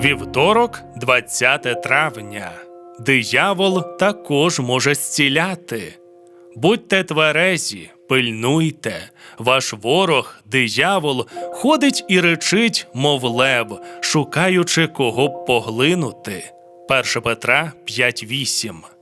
Вівторок, 20 травня. Диявол також може зціляти. Будьте тверезі, пильнуйте. Ваш ворог, диявол, ходить і речить, мов лев, шукаючи кого б поглинути. 1 Петра 5.8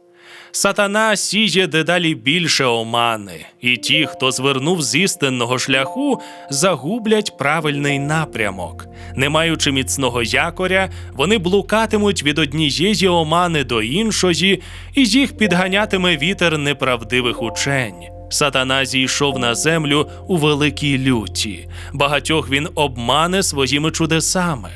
Сатана сіє дедалі більше омани, і ті, хто звернув з істинного шляху, загублять правильний напрямок. Не маючи міцного якоря, вони блукатимуть від однієї омани до іншої, і їх підганятиме вітер неправдивих учень. Сатана зійшов на землю у великій люті. Багатьох він обмане своїми чудесами.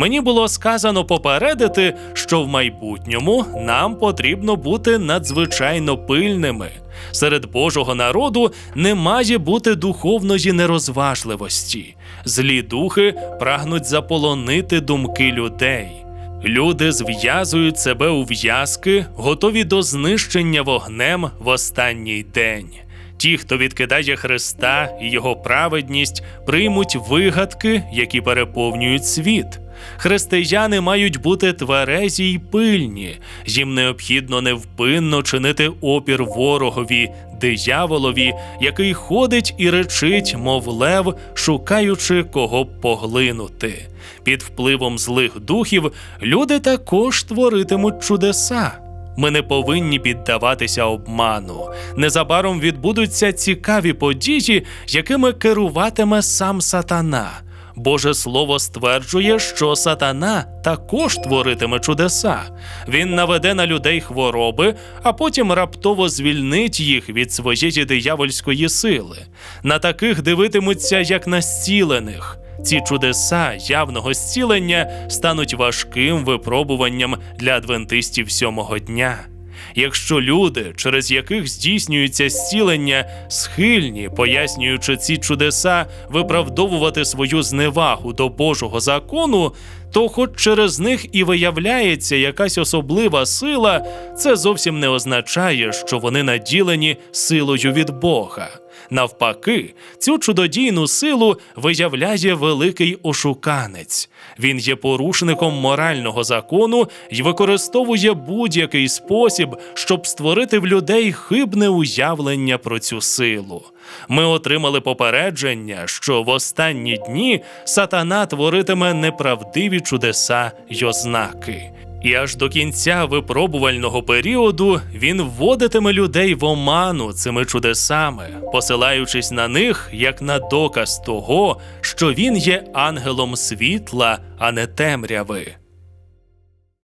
Мені було сказано попередити, що в майбутньому нам потрібно бути надзвичайно пильними. Серед Божого народу не має бути духовної нерозважливості. Злі духи прагнуть заполонити думки людей. Люди зв'язують себе у в'язки, готові до знищення вогнем в останній день. Ті, хто відкидає Христа і його праведність, приймуть вигадки, які переповнюють світ. Християни мають бути тверезі й пильні, їм необхідно невпинно чинити опір ворогові, дияволові, який ходить і речить, мов лев, шукаючи кого поглинути. Під впливом злих духів люди також творитимуть чудеса. Ми не повинні піддаватися обману. Незабаром відбудуться цікаві події, якими керуватиме сам сатана. Боже Слово стверджує, що сатана також творитиме чудеса. Він наведе на людей хвороби, а потім раптово звільнить їх від своєї диявольської сили. На таких дивитимуться як на зцілених. Ці чудеса явного зцілення стануть важким випробуванням для адвентистів сьомого дня. Якщо люди, через яких здійснюється зцілення, схильні, пояснюючи ці чудеса, виправдовувати свою зневагу до Божого закону, то, хоч через них і виявляється якась особлива сила, це зовсім не означає, що вони наділені силою від Бога. Навпаки, цю чудодійну силу виявляє великий ошуканець. Він є порушником морального закону і використовує будь-який спосіб, щоб створити в людей хибне уявлення про цю силу. Ми отримали попередження, що в останні дні сатана творитиме неправдиві чудеса й ознаки. І аж до кінця випробувального періоду він вводитиме людей в оману цими чудесами, посилаючись на них як на доказ того, що він є ангелом світла, а не темряви.